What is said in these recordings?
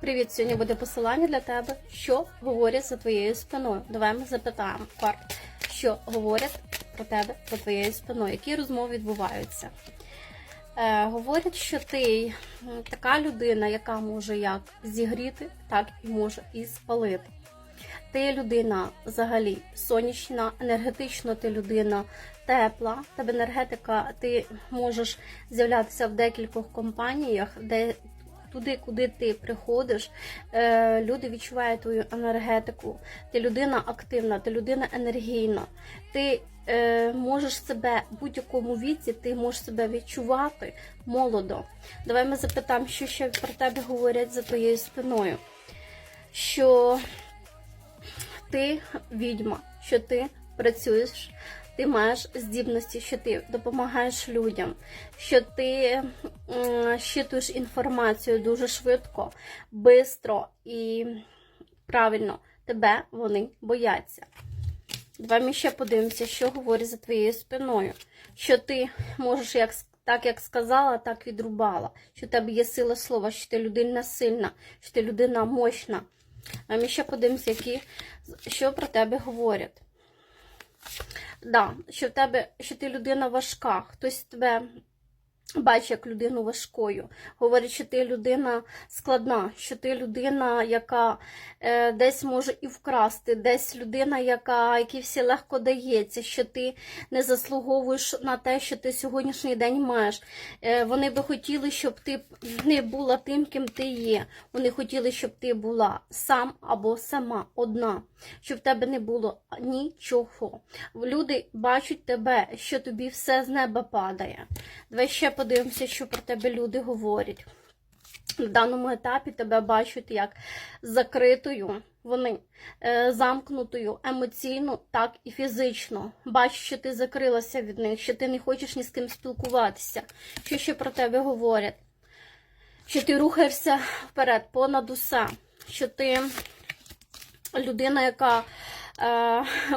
Привіт, сьогодні буде посилання для тебе, що говорять за твоєю спиною. Давай ми запитаємо карт, що говорять про тебе за твоєю спиною, які розмови відбуваються. Е, говорять, що ти така людина, яка може як зігріти, так і може і спалити. Ти людина взагалі сонячна, енергетично ти людина тепла, тебе енергетика, ти можеш з'являтися в декількох компаніях, де туди, куди ти приходиш, е, люди відчувають твою енергетику. Ти людина активна, ти людина енергійна. Ти е, можеш себе в будь-якому віці, ти можеш себе відчувати молодо. Давай ми запитаємо, що ще про тебе говорять за твоєю спиною. Що ти відьма, що ти працюєш, ти маєш здібності, що ти допомагаєш людям, що ти щитуєш інформацію дуже швидко, швидко і правильно. Тебе вони бояться. Давай ми ще подивимося, що говорить за твоєю спиною. Що ти можеш, як так як сказала, так відрубала. Що в тебе є сила слова, що ти людина сильна, що ти людина мощна. А ми ще подивимося, які, що про тебе говорять. Да, що в тебе, що ти людина важка, хтось тебе бачить як людину важкою. Говорить, що ти людина складна, що ти людина, яка е, десь може і вкрасти, десь людина, яка якій все легко дається, що ти не заслуговуєш на те, що ти сьогоднішній день маєш. Е, вони би хотіли, щоб ти не була тим, ким ти є. Вони хотіли, щоб ти була сам або сама одна, щоб в тебе не було нічого. Люди бачать тебе, що тобі все з неба падає. Давай ще подивимося, що про тебе люди говорять. В даному етапі тебе бачать як закритою, вони е, замкнутою емоційно, так і фізично. Бачать, що ти закрилася від них, що ти не хочеш ні з ким спілкуватися. Що ще про тебе говорять? Що ти рухаєшся вперед, понад усе, що ти людина, яка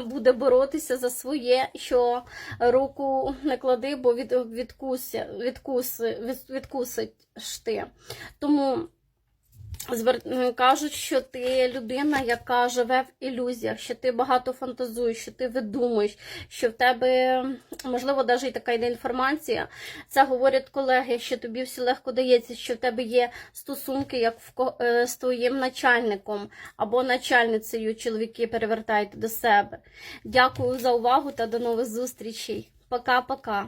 буде боротися за своє, що руку не клади, бо від, відкуся, відкусить від, ти. Тому. Кажуть, що ти людина, яка живе в ілюзіях, що ти багато фантазуєш, що ти видумуєш, що в тебе, можливо, навіть така йде інформація. Це говорять колеги, що тобі все легко дається, що в тебе є стосунки як в, е, з твоїм начальником або начальницею, чоловіки перевертають до себе. Дякую за увагу та до нових зустрічей. Пока-пока.